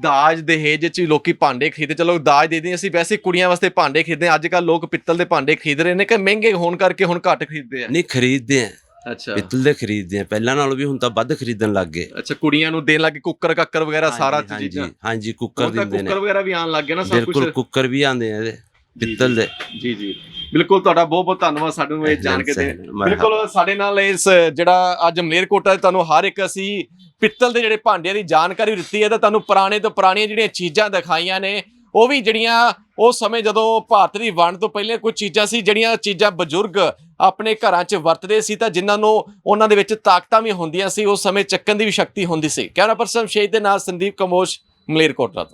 ਦਾਜ ਦਹੇਜ ਚ ਲੋਕੀ ਭਾਂਡੇ ਖਰੀਦਦੇ ਚਲੋ ਦਾਜ ਦੇ ਦੇ ਅਸੀਂ ਵੈਸੇ ਕੁੜੀਆਂ ਵਾਸਤੇ ਭਾਂਡੇ ਖਰੀਦਦੇ। ਅੱਜ ਕੱਲ ਲੋਕ ਪਿੱਤਲ ਦੇ ਭਾਂਡੇ ਖਰੀਦ ਰਹੇ ਨੇ ਕਿ ਮਹਿੰਗੇ ਹੋਣ ਕਰਕੇ ਹੁਣ ਘੱਟ ਖਰੀਦਦੇ ਆ। ਨਹੀਂ ਖਰੀਦਦੇ ਆ। ਅੱਛਾ। ਪਿੱਤਲ ਦੇ ਖਰੀਦਦੇ ਆ। ਪਹਿਲਾਂ ਨਾਲੋਂ ਵੀ ਹੁਣ ਤਾਂ ਵੱਧ ਖਰੀਦਣ ਲੱਗ ਗਏ। ਅੱਛਾ ਕੁੜੀਆਂ ਨੂੰ ਦੇਣ ਲੱਗੇ ਕੁੱਕਰ ਕੱਕਰ ਵਗੈਰਾ ਸਾਰਾ ਚੀਜ਼ਾਂ। ਹਾਂਜੀ ਹਾਂਜੀ ਕੁੱਕਰ ਦਿੰਦੇ ਨੇ। ਕੁੱਕਰ ਵਗੈਰਾ ਵੀ ਆਉਣ ਲੱਗ ਗਏ ਨਾ ਸਭ ਬਿਲਕੁਲ ਕੁਝ ਕੁੱਕਰ ਵੀ ਆਉਂਦੇ ਆ ਇਹਦੇ ਪਿੱਤਲ ਦੇ। ਜੀ ਜੀ। ਬਿਲਕੁਲ ਤੁਹਾਡਾ ਬਹੁਤ ਬਹੁਤ ਧੰਨਵਾਦ ਸਾਨੂੰ ਇਹ ਜਾਣ ਕੇ ਦੇ। ਬਿਲਕੁਲ ਸਾਡੇ ਨਾਲ ਇਸ ਜਿਹੜਾ ਅੱਜ ਮਲੇਰਕੋਟਾ ਤੁਹਾਨੂੰ ਹਰ ਇੱਕ ਅਸੀਂ ਪਿੱਤਲ ਦੇ ਜਿਹੜੇ ਭਾਂਡਿਆਂ ਦੀ ਜਾਣਕਾਰੀ ਦਿੱਤੀ ਹੈ ਤਾਂ ਤੁਹਾਨੂੰ ਪੁਰਾਣੇ ਤੋਂ ਪੁਰਾਣੀਆਂ ਜਿਹੜੀਆਂ ਚੀਜ਼ਾਂ ਦਿਖਾਈਆਂ ਨੇ ਉਹ ਵੀ ਜਿਹੜੀਆਂ ਉਸ ਸਮੇਂ ਜਦੋਂ ਭਾਰਤ ਦੀ ਵੰਡ ਤੋਂ ਪਹਿਲੇ ਕੁਝ ਚੀਜ਼ਾਂ ਸੀ ਜਿਹੜੀਆਂ ਚੀਜ਼ਾਂ ਬਜ਼ੁਰਗ ਆਪਣੇ ਘਰਾਂ 'ਚ ਵਰਤਦੇ ਸੀ ਤਾਂ ਜਿਨ੍ਹਾਂ ਨੂੰ ਉਹਨਾਂ ਦੇ ਵਿੱਚ ਤਾਕਤਾਂ ਵੀ ਹੁੰਦੀਆਂ ਸੀ ਉਸ ਸਮੇਂ ਚੱਕਣ ਦੀ ਵੀ ਸ਼ਕਤੀ ਹੁੰਦੀ ਸੀ। ਕੈਮਰਾ ਪਰਸਨ ਸ਼ੇਖ ਦੇ ਨਾਲ ਸੰਦੀਪ ਕਮੋਸ਼ ਮਲੇਰਕੋਟਲਾ